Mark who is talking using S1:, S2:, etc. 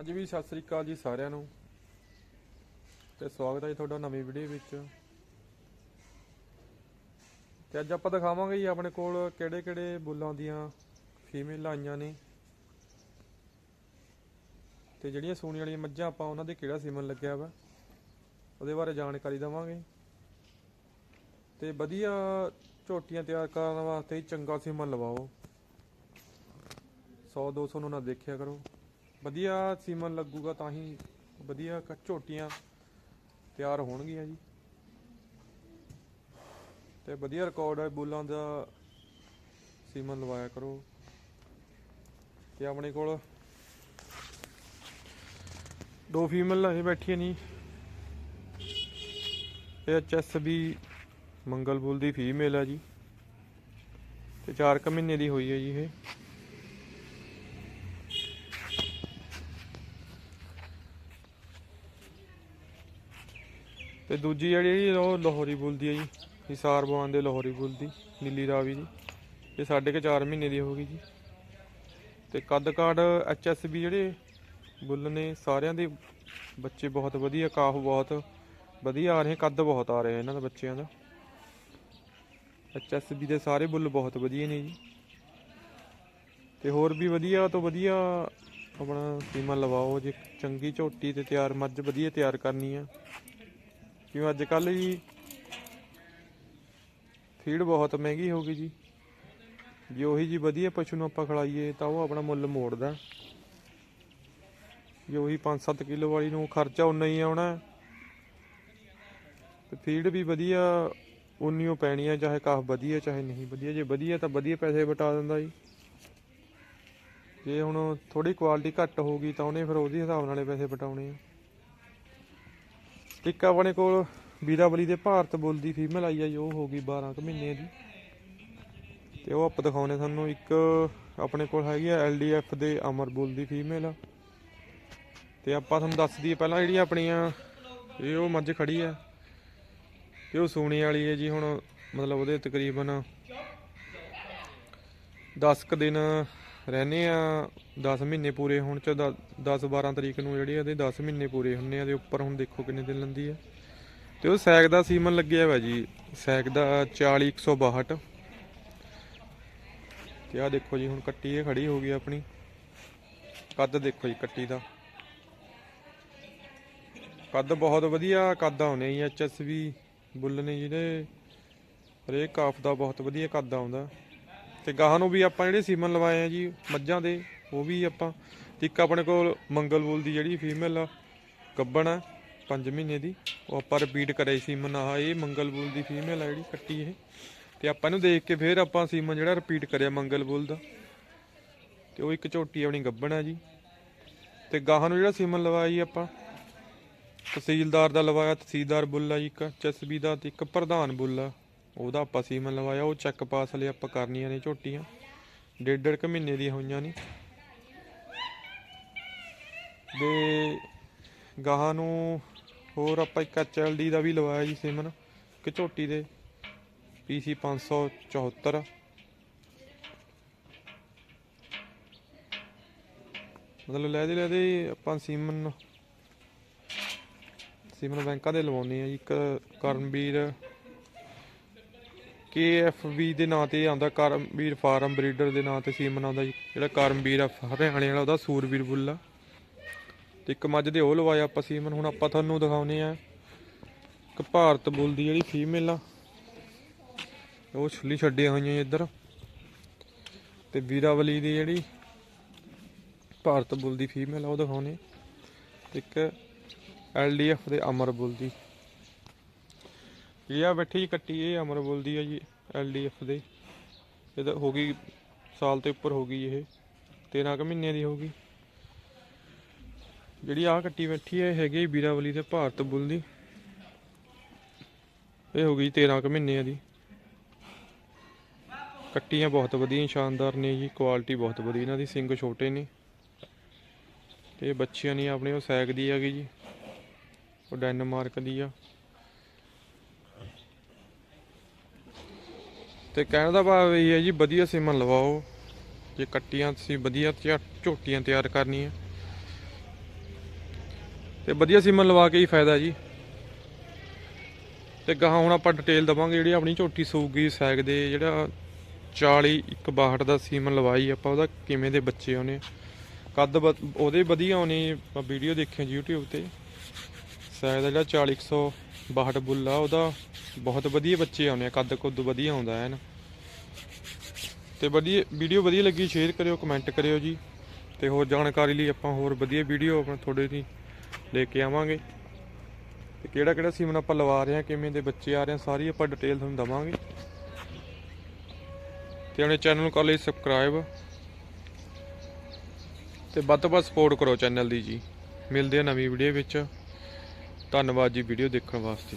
S1: ਅੱਜ ਵੀ ਸਤਿ ਸ੍ਰੀ ਅਕਾਲ ਜੀ ਸਾਰਿਆਂ ਨੂੰ। ਤੇ ਸਵਾਗਤ ਹੈ ਜੀ ਤੁਹਾਡਾ ਨਵੀਂ ਵੀਡੀਓ ਵਿੱਚ। ਤੇ ਅੱਜ ਆਪਾਂ ਦਿਖਾਵਾਂਗੇ ਜੀ ਆਪਣੇ ਕੋਲ ਕਿਹੜੇ ਕਿਹੜੇ ਬੁੱਲਾਂ ਦੀਆਂ ਫੀਮੇਲ ਆਈਆਂ ਨੇ। ਤੇ ਜਿਹੜੀਆਂ ਸੂਣੀ ਵਾਲੀਆਂ ਮੱਝਾਂ ਆਪਾਂ ਉਹਨਾਂ ਦੇ ਕਿਹੜਾ ਸੀਮਨ ਲੱਗਿਆ ਵਾ, ਉਹਦੇ ਬਾਰੇ ਜਾਣਕਾਰੀ ਦਵਾਂਗੇ। ਤੇ ਵਧੀਆ ਝੋਟੀਆਂ ਤਿਆਰ ਕਰਨ ਵਾਸਤੇ ਚੰਗਾ ਸੀਮਨ ਲਵਾਓ। 100 200 ਨੂੰ ਨਾ ਦੇਖਿਆ ਕਰੋ। ਵਧੀਆ ਸੀਮਨ ਲੱਗੂਗਾ ਤਾਂ ਹੀ ਵਧੀਆ ਕ- ਝੋਟੀਆਂ ਤਿਆਰ ਹੋਣਗੀਆਂ ਜੀ। ਤੇ ਵਧੀਆ ਰਿਕਾਰਡ ਹੈ ਬੁੱਲਾਂ ਦਾ ਸੀਮਨ ਲਵਾਇਆ ਕਰੋ। ਤੇ ਆਪਣੇ ਕੋਲ ਦੋ ਫੀਮੇਲ ਅਜੇ ਬੈਠੀਆਂ ਨਹੀਂ ਇਹ ਐਚਐਸਬੀ ਮੰਗਲ ਬੁੱਲ ਦੀ ਫੀਮੇਲ ਹੈ ਜੀ। ਤੇ 4 ਕੁ ਮਹੀਨੇ ਦੀ ਹੋਈ ਹੈ ਜੀ ਇਹ। ਤੇ ਦੂਜੀ ਜਿਹੜੀ ਉਹ ਲਾਹੌਰੀ ਬੁੱਲ ਦੀ ਹੈ ਜੀ, ਹਿਸਾਰ ਬਵਾਨ ਦੇ ਲਾਹੌਰੀ ਬੁੱਲ ਦੀ, ਨੀਲੀ ਰਾਵੀ ਜੀ ਇਹ ਸਾਢੇ ਕੁ 4 ਮਹੀਨੇ ਦੀ ਹੋ ਗਈ ਜੀ। ਤੇ ਕੱਦ ਕਾਠ ਐਚਐਸਬੀ ਜਿਹੜੇ ਬੁੱਲ ਨੇ, ਸਾਰਿਆਂ ਦੇ ਬੱਚੇ ਬਹੁਤ ਵਧੀਆ, ਕਾਫ ਬਹੁਤ ਵਧੀਆ ਆ ਰਹੇ, ਕੱਦ ਬਹੁਤ ਆ ਰਹੇ ਇਹਨਾਂ ਦਾ ਬੱਚਿਆਂ ਦਾ। ਐਚਐਸਬੀ ਦੇ ਸਾਰੇ ਬੁੱਲ ਬਹੁਤ ਵਧੀਆ ਨੇ ਜੀ। ਤੇ ਹੋਰ ਵੀ ਵਧੀਆ ਤੋਂ ਵਧੀਆ ਆਪਣਾ ਸੀਮਾ ਲਵਾਓ, ਜੇ ਚੰਗੀ ਝੋਟੀ ਤੇ ਤਿਆਰ, ਮੱਝ ਵਧੀਆ ਤਿਆਰ ਕਰਨੀ ਆ। ਕਿਉਂ ਅੱਜ ਕੱਲ ਜੀ ਫੀਡ ਬਹੁਤ ਮਹਿੰਗੀ ਹੋ ਗਈ ਜੀ। ਜੇ ਉਹੀ ਜੀ ਵਧੀਆ ਪਸ਼ੂ ਨੂੰ ਆਪਾਂ ਖਿਲਾਈਏ ਤਾਂ ਉਹ ਆਪਣਾ ਮੁੱਲ ਮੋੜਦਾ। ਜੇ ਉਹੀ 5-7 ਕਿਲੋ ਵਾਲੀ ਨੂੰ ਖਰਚਾ ਉਨਾ ਹੀ ਆਉਣਾ। ਤੇ ਫੀਡ ਵੀ ਵਧੀਆ ਉਨੀ ਉਹ ਪੈਣੀ ਆ, ਚਾਹੇ ਕਾਫ ਵਧੀਆ, ਚਾਹੇ ਨਹੀਂ ਵਧੀਆ। ਜੇ ਵਧੀਆ ਤਾਂ ਵਧੀਆ ਪੈਸੇ ਬਟਾ ਦਿੰਦਾ ਜੀ। ਜੇ ਹੁਣ ਥੋੜੀ ਕੁਆਲਿਟੀ ਘੱਟ ਹੋਊਗੀ ਤਾਂ ਉਹਨੇ ਫਿਰ ਉਹਦੇ ਹਿਸਾਬ ਨਾਲੇ ਪੈਸੇ ਬਟਾਉਣੇ ਆ। ਇੱਕ ਆਪਣੇ ਕੋਲ ਵੀਰਾਵਲੀ ਦੇ ਭਾਰਤ ਬੋਲਦੀ ਫੀਮੇਲ ਆਈ ਆ ਜੀ ਉਹ ਹੋ ਗਈ 12 ਕੁ ਮਹੀਨੇ ਦੀ। ਤੇ ਉਹ ਆਪਾਂ ਦਿਖਾਉਣੇ ਤੁਹਾਨੂੰ, ਇੱਕ ਆਪਣੇ ਕੋਲ ਹੈਗੀ ਆ ਐਲਡੀਐਫ ਦੇ ਅਮਰ ਬੁੱਲ ਦੀ ਫੀਮੇਲ ਆ ਤੇ ਆਪਾਂ ਤੁਹਾਨੂੰ ਦੱਸ ਦਈਏ, ਪਹਿਲਾਂ ਜਿਹੜੀਆਂ ਆਪਣੀਆਂ, ਇਹ ਉਹ ਮੱਝ ਖੜੀ ਆ। ਤੇ ਉਹ ਸੂਣੀ ਵਾਲੀ ਹੈ ਜੀ, ਹੁਣ ਮਤਲਬ ਉਹਦੇ ਤਕਰੀਬਨ 10 ਕ ਦਿਨ ਰਹਿੰਦੇ ਆ 10 ਮਹੀਨੇ ਪੂਰੇ ਹੋਣ ਚ 10 12 ਤਰੀਕ ਨੂੰ ਜਿਹੜੀ ਇਹਦੇ 10 ਮਹੀਨੇ ਪੂਰੇ ਹੁੰਨੇ ਆ ਦੇ ਉੱਪਰ ਹੁਣ ਦੇਖੋ ਕਿੰਨੇ ਦਿਨ ਲੰਦੀ ਆ। ਤੇ ਉਹ ਸੈਕ ਦਾ ਸੀਮਨ ਲੱਗਿਆ ਹੋਇਆ ਜੀ, ਸੈਕ ਦਾ 40 162 ਤੇ ਆ ਦੇਖੋ ਜੀ, ਹੁਣ ਕੱਟੀ ਇਹ ਖੜੀ ਹੋ ਗਈ ਆਪਣੀ। ਕੱਦ ਦੇਖੋ ਜੀ, ਕੱਟੀ ਦਾ। ਕੱਦ ਬਹੁਤ ਵਧੀਆ ਕੱਦ ਆਉਨੇ ਜੀ ਐਚਐਸਵੀ ਬੁੱਲ ਨੇ ਜਿਹੜੇ ਹਰੇਕ ਕਾਫ ਦਾ ਬਹੁਤ ਵਧੀਆ ਕੱਦ ਆਉਂਦਾ। ਤੇ ਗਾਹਾਂ ਨੂੰ ਵੀ ਆਪਾਂ ਜਿਹੜੇ ਸੀਮਨ ਲਵਾਏ ਆ ਜੀ, ਮੱਝਾਂ ਦੇ, ਉਹ ਵੀ ਆਪਾਂ। ਇੱਕ ਆਪਣੇ ਕੋਲ ਮੰਗਲ ਬੁੱਲ ਦੀ ਜਿਹੜੀ ਫੀਮੇਲ ਆ ਗੱਬਣ ਆ 5 ਮਹੀਨੇ ਦੀ, ਉਹ ਆਪਾਂ ਰਿਪੀਟ ਕਰਿਆ ਸੀਮਨ ਆ। ਇਹ ਮੰਗਲ ਬੁੱਲ ਦੀ ਫੀਮੇਲ ਆ ਜਿਹੜੀ ਕੱਟੀ ਇਹ। ਤੇ ਆਪਾਂ ਇਹਨੂੰ ਦੇਖ ਕੇ ਫਿਰ ਆਪਾਂ ਸੀਮਨ ਜਿਹੜਾ ਰਿਪੀਟ ਕਰਿਆ ਮੰਗਲ ਬੁੱਲ ਦਾ। ਤੇ ਉਹ ਇੱਕ ਝੋਟੀ ਆਪਣੀ ਗੱਬਣ ਆ ਜੀ। ਤੇ ਗਾਹਾਂ ਨੂੰ ਜਿਹੜਾ ਸੀਮਨ ਲਵਾਇਆ ਜੀ ਆਪਾਂ, ਤਹਿਸੀਲਦਾਰ ਦਾ ਲਵਾਇਆ, ਤਹਿਸੀਲਦਾਰ ਬੁੱਲ ਆ ਜੀ, ਇੱਕ ਚਸਬੀ ਦਾ ਤੇ ਇੱਕ ਪ੍ਰਧਾਨ ਬੁੱਲ ਆ। ਉਹਦਾ ਆਪਾਂ ਸੀਮਨ ਲਵਾਇਆ, ਉਹ ਚੈੱਕ ਪਾਸ ਲਈ ਆਪਾਂ ਕਰਨੀਆਂ ਨੇ ਝੋਟੀਆਂ। ਡੇਢ ਡੇਢ ਕੁ ਮਹੀਨੇ ਦੀਆਂ ਹੋਈਆਂ ਨੇ। ਦੇ ਗਾਹਾਂ ਨੂੰ ਹੋਰ ਆਪਾਂ ਇੱਕ ਐਚਐਲਡੀ ਦਾ ਵੀ ਲਵਾਇਆ ਜੀ ਸੀਮਨ ਕਿ ਝੋਟੀ ਦੇ। ਪੀਸੀ 574 ਮਤਲਬ ਲੈ ਦੇ ਆਪਾਂ ਸੀਮਨ ਸੀਮਨ ਬੈਂਕਾਂ ਦੇ ਲਵਾਉਣੇ ਆ ਜੀ। ਇੱਕ ਕਰਨਵੀਰ KFV ਦੇ ਨਾਂ ਤੇ ਆਉਂਦਾ ਕਰਮਵੀਰ ਫਾਰਮ ਬਰੀਡਰ ਦੇ ਨਾਂ ਤੇ ਸੀਮਨ ਆਉਂਦਾ ਜੀ। ਜਿਹੜਾ ਕਰਮਵੀਰ ਆ, ਹਰਿਆਣੇ ਵਾਲਾ, ਉਹਦਾ ਸੂਰਵੀਰ ਬੁੱਲਾ। ਤੇ ਇੱਕ ਮੱਝ ਦੇ ਉਹ ਲਵਾਇਆ ਆਪਾਂ ਸੀਮਨ ਹੁਣ ਆਪਾਂ ਤੁਹਾਨੂੰ ਦਿਖਾਉਨੇ ਆ ਇੱਕ ਭਾਰਤ ਬੁੱਲ ਦੀ ਜਿਹੜੀ ਫੀਮੇਲ ਆ, ਉਹ ਛੁੱਲੀ ਛੱਡੀਆਂ ਹੋਈਆਂ ਇੱਧਰ। ਤੇ ਵੀਰਾਵਲੀ ਦੀ ਜਿਹੜੀ ਭਾਰਤ ਬੁੱਲ ਦੀ ਫੀਮੇਲ ਆ, ਉਹ ਦਿਖਾਉਨੇ ਇੱਕ ਐਲਡੀਐਫ ਦੇ ਅਮਰ ਬੁੱਲ ਦੀ। ਇਹ ਆ ਬੈਠੀ ਜੀ ਕੱਟੀ, ਇਹ ਅਮਰ ਬੋਲਦੀ ਆ ਜੀ ਐਲਡੀਐਫ ਦੇ। ਇਹਦਾ ਹੋ ਗਈ, ਸਾਲ ਤੋਂ ਉੱਪਰ ਹੋ ਗਈ ਇਹ 13 ਕੁ ਮਹੀਨਿਆਂ ਦੀ ਹੋ ਗਈ। ਜਿਹੜੀ ਆ ਕੱਟੀ ਬੈਠੀ ਹੈ ਇਹ ਹੈਗੀ ਵੀਰਾਵਲੀ ਦੇ ਭਾਰਤ ਬੁੱਲ ਦੀ। ਇਹ ਹੋ ਗਈ 13 ਕੁ ਮਹੀਨਿਆਂ ਦੀ। ਕੱਟੀਆਂ ਬਹੁਤ ਵਧੀਆ, ਸ਼ਾਨਦਾਰ ਨੇ ਜੀ ਕੁਆਲਿਟੀ ਬਹੁਤ ਵਧੀਆ, ਇਹਨਾਂ ਦੀ ਸਿੰਗ ਛੋਟੇ ਨੇ। ਤੇ ਬੱਚੀਆਂ ਨੇ ਆਪਣੇ ਉਹ ਸੈਕ ਦੀ ਹੈਗੀ ਜੀ, ਉਹ ਡੈਨਮਾਰਕ ਦੀ ਆ। ਤੇ ਕਹਿਣ ਦਾ ਭਾਵ ਇਹ ਹੈ ਜੀ, ਵਧੀਆ ਸੀਮਨ ਲਵਾਓ। ਜੇ ਕੱਟੀਆਂ ਤੁਸੀਂ ਵਧੀਆ ਝੋਟੀਆਂ ਤਿਆਰ ਕਰਨੀਆਂ। ਤੇ ਵਧੀਆ ਸੀਮਨ ਲਵਾ ਕੇ ਹੀ ਫਾਇਦਾ ਜੀ। ਤੇ ਗਾਹਾਂ ਹੁਣ ਆਪਾਂ ਡਿਟੇਲ ਦਵਾਂਗੇ ਜਿਹੜੀ ਆਪਣੀ ਝੋਟੀ ਸੂਗੀ, ਸੈਗ ਦੇ, ਜਿਹੜਾ 40 ਇੱਕ 62 ਦਾ ਸੀਮਨ ਲਵਾਈ, ਆਪਾਂ ਉਹਦਾ ਕਿਵੇਂ ਦੇ ਬੱਚੇ ਆਉਣੇ ਕੱਦ ਵ- ਉਹਦੇ ਵਧੀਆ ਆਉਣੇ ਵੀਡੀਓ ਦੇਖਿਆ ਜੀ YouTube ਤੇ। ਸੈਗ ਦਾ ਜਿਹੜਾ 40 162 ਬੁੱਲ ਆ ਉਹਦਾ ਬਹੁਤ ਵਧੀਆ ਬੱਚੇ ਆਉਂਦੇ ਆ, ਕੱਦ ਕੁੱਦ ਵਧੀਆ ਆਉਂਦਾ ਹੈ ਨਾ। ਤੇ ਵਧੀਆ ਵੀਡੀਓ ਵਧੀਆ ਲੱਗੀ ਸ਼ੇਅਰ ਕਰਿਓ ਕਮੈਂਟ ਕਰਿਓ ਜੀ। ਤੇ ਹੋਰ ਜਾਣਕਾਰੀ ਲਈ ਆਪਾਂ ਹੋਰ ਵਧੀਆ ਵੀਡੀਓ ਆਪਣਾ ਤੁਹਾਡੇ ਲਈ ਲੈ ਕੇ ਆਵਾਂਗੇ। ਤੇ ਕਿਹੜਾ ਕਿਹੜਾ ਸੀਮਨ ਆਪਾਂ ਲਵਾ ਰਹੇ ਹਾਂ, ਕਿਵੇਂ ਦੇ ਬੱਚੇ ਆ ਰਹੇ ਆ ਸਾਰੀ ਆਪਾਂ ਡਿਟੇਲ ਤੁਹਾਨੂੰ ਦਵਾਂਗੇ। ਤੇ ਆਪਣੇ ਚੈਨਲ ਨੂੰ ਕਰ ਲਈ ਸਬਸਕ੍ਰਾਈਬ ਤੇ ਵੱਧ ਤੋਂ ਵੱਧ ਸਪੋਰਟ ਕਰੋ ਚੈਨਲ ਦੀ ਜੀ। ਮਿਲਦੇ ਆ ਨਵੀਂ ਵੀਡੀਓ ਵਿੱਚ। ਧੰਨਵਾਦ ਜੀ ਵੀਡੀਓ ਦੇਖਣ ਵਾਸਤੇ।